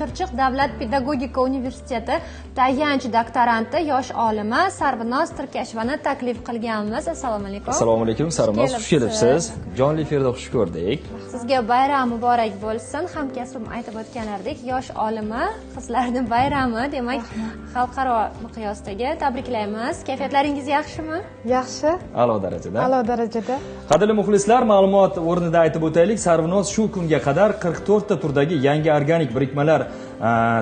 chirchiq davlat pedagogika universiteti tayanch doktoranti yosh olima sarvinoz tirkashevani taklif qilganmiz. Assalomu alaykum. Assalomu alaykum sarvinoz xush kelibsiz. jonli efirda xush ko'rdik. Sizga bayram muborak bo'lsin. Hamkasbim aytib o'tganlaridek yosh olima qizlarni bayrami demak xalqaro miqyosdagi tabriklaymiz. Kayfiyatlaringiz yaxshimi? Yaxshi. A'lo darajada. A'lo darajada. Qadrli muxlislar ma'lumot o'rnida aytib o'taylik. Sarvinoz shu kunga qadar qirq to'rtta turdagi yangi organik birikmalar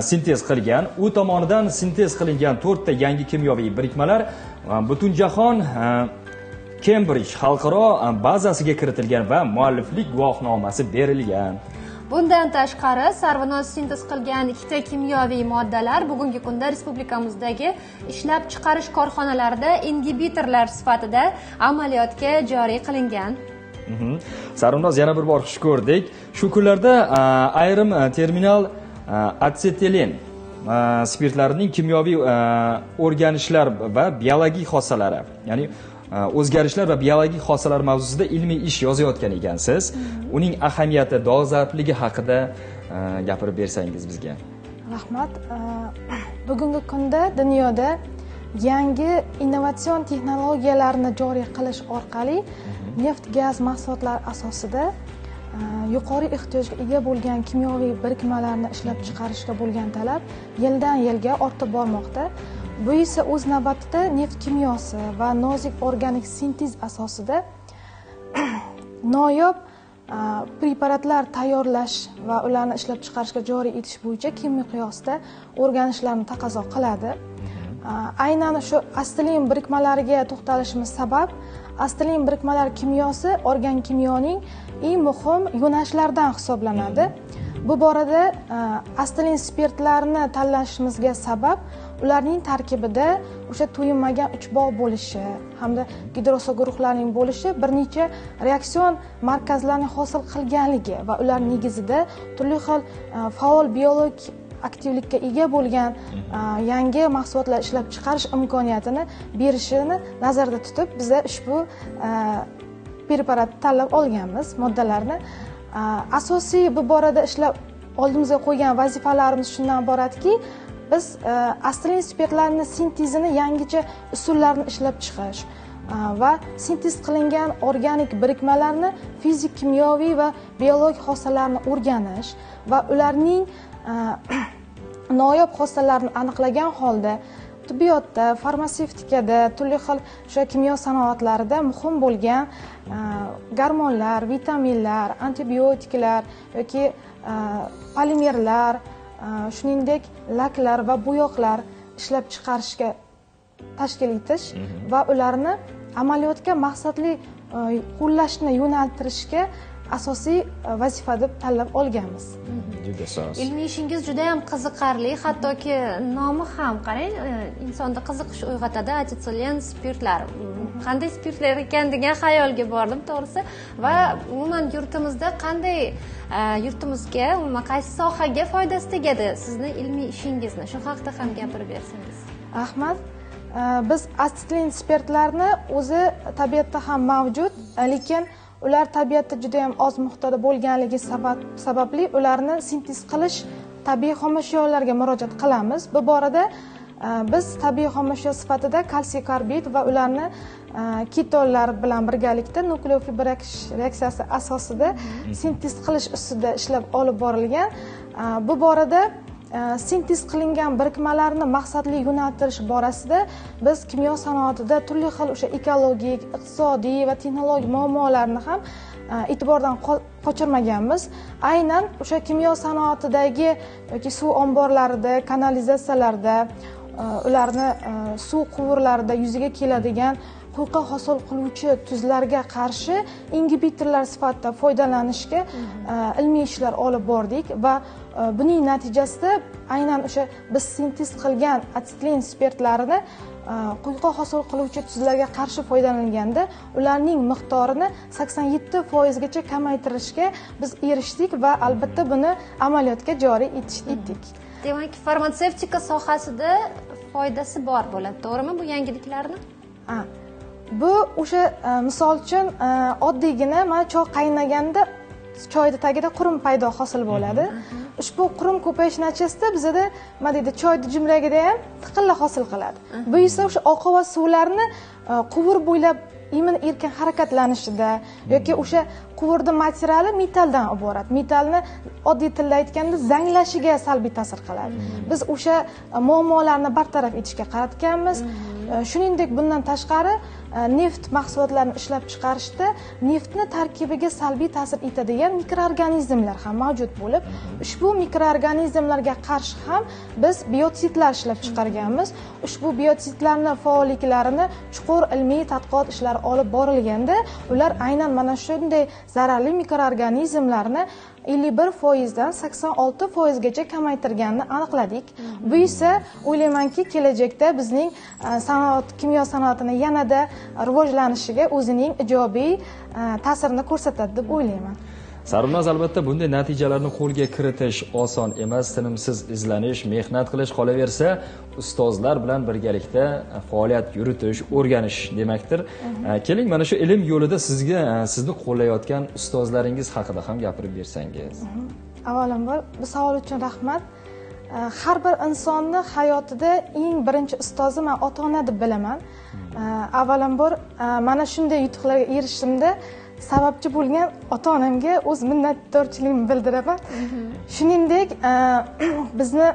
sintez qilgan u tomonidan sintez qilingan to'rtta yangi kimyoviy birikmalar a, butunjahon a, kembrij xalqaro a, bazasiga kiritilgan va mualliflik guvohnomasi berilgan. Bundan tashqari sarvinoz sintez qilgan ikkita kimyoviy moddalar bugungi kunda respublikamizdagi ishlab chiqarish korxonalarida ingibitorlar sifatida amaliyotga joriy qilingan. Mhm. sarvinoz yana bir bor xush ko'rdik. Shu kunlarda ayrim terminal a, atsetilin a, spirtlarining kimyoviy o'rganishlar va biologik xossalari ya'ni o'zgarishlar va biologik xossalar mavzusida ilmiy ish yozayotgan ekansiz. Uning ahamiyati dolzarbligi haqida gapirib bersangiz bizga. Rahmat. Bugungi kunda dunyoda yangi innovatsion texnologiyalarni joriy qilish orqali neft gaz mahsulotlari asosida yuqori ehtiyojga ega bo'lgan kimyoviy birikmalarni ishlab chiqarishga bo'lgan talab yildan yilga ortib bormoqda. Bu esa o'z navbatida neft kimyosi va nozik organik sintez asosida noyob a, preparatlar tayyorlash va ularni ishlab chiqarishga joriy etish bo'yicha keng miqyosda o'rganishlarni taqozo qiladi. A, aynan shu astilin birikmalariga to'xtalishimiz sabab astilin birikmalar kimyosi organik kimyoning eng muhim yo'nalishlaridan hisoblanadi. Bu borada e, astilin spirtlarini tanlashimizga sabab ularning tarkibida o'sha to'yinmagan uch bog' bo'lishi hamda gidrosa guruhlarning bo'lishi bir necha reaksion markazlarni hosil qilganligi va ular negizida turli xil e, faol biologik aktivlikka ega bo'lgan yangi mahsulotlar ishlab chiqarish imkoniyatini berishini nazarda tutib biza ushbu preparatni tanlab olganmiz. Moddalarni asosiy bu borada ishlab oldimizga qo'ygan vazifalarimiz shundan iboratki biz a, astralin spirtlarini sintezini yangicha usullarni ishlab chiqish va sintez qilingan organik birikmalarni fizik kimyoviy va biologik xossalarini o'rganish va ularning noyob xossalarni aniqlagan holda tibbiyotda farmatsevtikada turli xil o'sha kimyo sanoatlarida muhim bo'lgan a, gormonlar vitaminlar antibiotiklar yoki polimerlar shuningdek laklar va bo'yoqlar ishlab chiqarishga tashkil etish va ularni amaliyotga maqsadli qo'llashni yo'naltirishga asosiy a, vazifa deb tanlab olganmiz. Juda soz ilmiy ishingiz juda yam qiziqarli hattoki nomi ham qarang e, insonda qiziqish uyg'otadi. Atitsilin spirtlar. Mm, qanday spirtlar ekan degan xayolga bordim to'g'risi. Va umuman yurtimizda qanday e, yurtimizga umuman qaysi sohaga foydasi tegadi sizni ilmiy ishingizni? Shu haqida ham gapirib bersangiz. Rahmat biz asetilin spirtlarni o'zi tabiatda ham mavjud lekin ular tabiatda juda ham oz miqdorda bo'lganligi sabab sababli ularni sintez qilish tabiiy xomashyolarga murojaat qilamiz. Bu borada äh, biz tabiiy xomashyo sifatida kalsiy karbid va ularni äh, ketonlar bilan birgalikda nukleofil reaksiyasi asosida sintez qilish ustida ishlab olib borilgan. Äh, bu borada e, Э, sintez qilingan birikmalarni maqsadli yo'naltirish borasida biz kimyo sanoatida turli xil o'sha ekologik iqtisodiy va texnologik muammolarni ham e, e'tibordan qochirmaganmiz. Aynan o'sha kimyo sanoatidagi yoki suv omborlarida kanalizatsiyalarda e, ularni e, suv quvurlarida yuzaga keladigan quyqa hosil qiluvchi tuzlarga qarshi ingibitorlar sifatida foydalanishga e, ilmiy ishlar olib bordik va e, buning natijasida aynan o'sha biz sintez qilgan asetilin spirtlarini e, quyqa hosil qiluvchi tuzlarga qarshi foydalanilganda ularning miqdorini sakson yetti foizgacha kamaytirishga biz erishdik va albatta buni amaliyotga joriy etdik. Demak farmatsevtika sohasida foydasi bor bo'ladi to'g'rimi bu yangiliklarni bu o'sha e, misol uchun e, oddiygina mana choy qaynaganda choyni tagida qurum paydo hosil bo'ladi. Ushbu qurum ko'payish natijasida bizada nima deydi choyni jumragida ham tiqinlar hosil qiladi. Bu esa o'sha oqova suvlarni e, quvur bo'ylab imin erkin harakatlanishida yoki o'sha quvurni materiali metalldan iborat. Metallni oddiy tilda aytganda zanglashiga salbiy ta'sir qiladi. Biz o'sha e, muammolarni bartaraf etishga qaratganmiz. E, shuningdek bundan tashqari e, neft mahsulotlarini ishlab chiqarishda neftni tarkibiga salbiy ta'sir etadigan mikroorganizmlar ham mavjud bo'lib ushbu mikroorganizmlarga qarshi ham biz biotsidlar ishlab chiqarganmiz. Ushbu biotsidlarni faolliklarini chuqur ilmiy tadqiqot ishlari olib borilganda ular aynan mana shunday zararli mikroorganizmlarni ellik bir foizdan sakson olti foizgacha kamaytirganini aniqladik. Bu esa o'ylaymanki kelajakda bizning e, sanoat kimyo sanoatini yanada rivojlanishiga o'zining ijobiy e, ta'sirini ko'rsatadi deb o'ylayman. Sarvinoz albatta bunday natijalarni qo'lga kiritish oson emas. Tinimsiz izlanish mehnat qilish qolaversa ustozlar bilan birgalikda faoliyat yuritish o'rganish demakdir. E, keling mana shu ilm yo'lida sizga e, sizni qo'llayotgan ustozlaringiz haqida ham gapirib bersangiz. Avvalambor bu savol uchun rahmat. E, har bir insonni hayotida eng birinchi ustozi man ota ona deb bilaman. E, avvalambor e, mana shunday yutuqlarga erishishimda sababchi bo'lgan ota onamga o'z minnatdorchiligimni bildiraman. Shuningdek e, bizni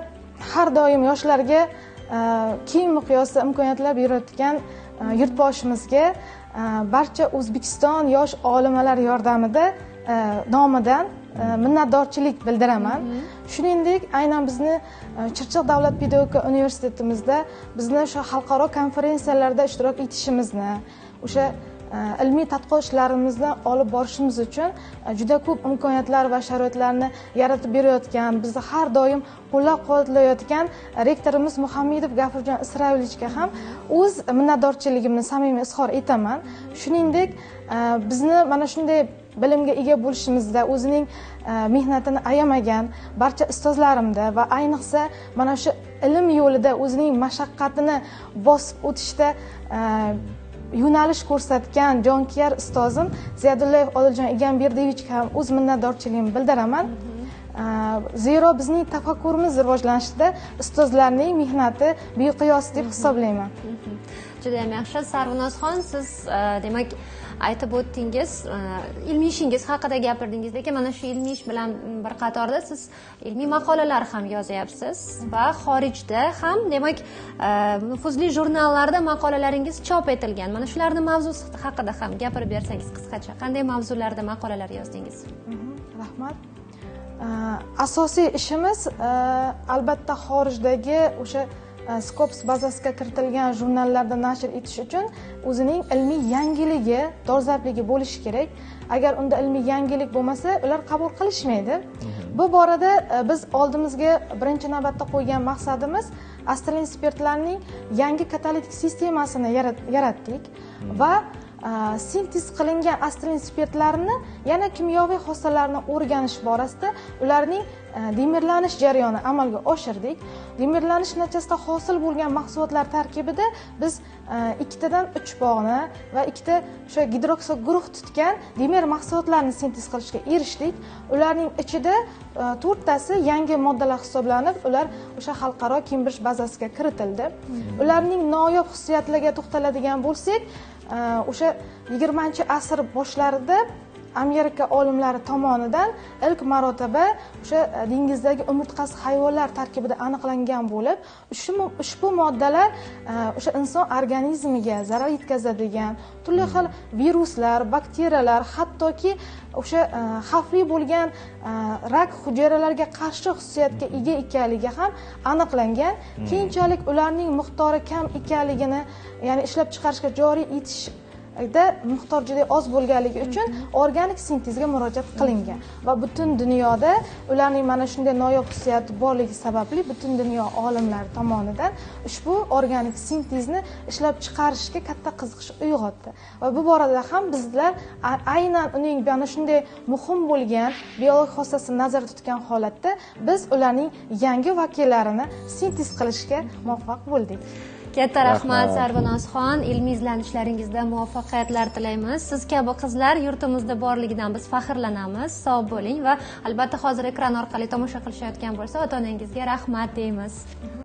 har doim yoshlarga e, keng miqyosda imkoniyatlar berayotgan e, yurtboshimizga barcha o'zbekiston yosh olimalar yordamida nomidan minnatdorchilik bildiraman. Shuningdek aynan bizni chirchiq davlat pedagogika universitetimizda bizni o'sha xalqaro konferensiyalarda ishtirok etishimizni o'sha Э, ilmiy tadqiqot ishlarimizni olib borishimiz uchun e, juda ko'p imkoniyatlar va sharoitlarni yaratib berayotgan bizni har doim qo'llab quvvatlayotgan e, rektorimiz muhammedov gafurjon isroilovichga ham o'z minnatdorchiligimni samimiy izhor etaman. Shuningdek e, bizni mana shunday bilimga ega bo'lishimizda o'zining mehnatini ayamagan barcha ustozlarimda va ayniqsa mana shu ilm yo'lida o'zining mashaqqatini bosib o'tishda yo'nalish ko'rsatgan jonkuyar ustozim ziyadullayev odiljon egamberdiyevichga ham o'z minnatdorchiligimni bildiraman. Zero bizning tafakkurimiz rivojlanishida ustozlarning mehnati beqiyos deb hisoblayman. Judayam yaxshi. Sarvinozxon siz demak aytib o'tdingiz e, ilmiy ishingiz haqida gapirdingiz lekin mana shu ilmiy ish bilan bir qatorda siz ilmiy maqolalar ham yozyapsiz va xorijda ham demak e, nufuzli jurnallarda maqolalaringiz chop etilgan. Mana shularni mavzusi haqida ham gapirib bersangiz qisqacha qanday mavzularda maqolalar yozdingiz? Mhm, rahmat. E, asosiy ishimiz albatta xorijdagi o'sha skops bazasiga kiritilgan jurnallarda nashr etish uchun o'zining ilmiy yangiligi dolzarbligi bo'lishi kerak agar unda ilmiy yangilik bo'lmasa ular qabul qilishmaydi bu borada biz oldimizga birinchi navbatda qo'ygan maqsadimiz astralin spirtlarning yangi katalitik sistemasini yarat- yaratdik va sintez qilingan astrin spirtlarini yana kimyoviy xossalarni o'rganish borasida ularning e, demirlanish dimerlanish jarayoni amalga oshirdik. Dimerlanish natijasida hosil bo'lgan mahsulotlar tarkibida biz ikkitadan uch bog'ni va ikkita o'sha gidrokso guruh tutgan dimer mahsulotlarni sintez qilishga erishdik. Ularning ichida e, to'rttasi yangi moddalar hisoblanib ular o'sha xalqaro kembrij bazasiga kiritildi. Ularning noyob xususiyatlariga to'xtaladigan bo'lsak e, o'sha yigirmanchi asr boshlarida amerika olimlari tomonidan ilk marotaba o'sha e, dengizdagi umurtqasiz hayvonlar tarkibida aniqlangan bo'lib ushbu moddalar e, o'sha inson organizmiga zarar yetkazadigan turli xil viruslar bakteriyalar hattoki o'sha e, xavfli bo'lgan rak hujayralariga qarshi xususiyatga ega ekanligi ham aniqlangan. Keyinchalik ularning miqdori kam ekanligini ya'ni ishlab chiqarishga joriy etish da miqdor juda oz bo'lganligi uchun organik sintezga murojaat qilingan. Va butun dunyoda ularning mana shunday noyob xususiyati borligi sababli butun dunyo olimlari tomonidan ushbu organik sintezni ishlab chiqarishga katta qiziqish uyg'otdi. Va bu borada ham bizlar aynan uning mana shunday muhim bo'lgan biologik xossasini nazarda tutgan holatda biz ularning yangi vakillarini sintez qilishga muvaffaq bo'ldik. Katta rahmat Rahmat. sarvinoz ilmiy izlanishlaringizda muvaffaqiyatlar tilaymiz. Siz kabi qizlar yurtimizda borligidan biz faxrlanamiz. Sog' bo'ling va albatta hozir ekran orqali tomosha qilishayotgan bo'lsa ota onangizga rahmat deymiz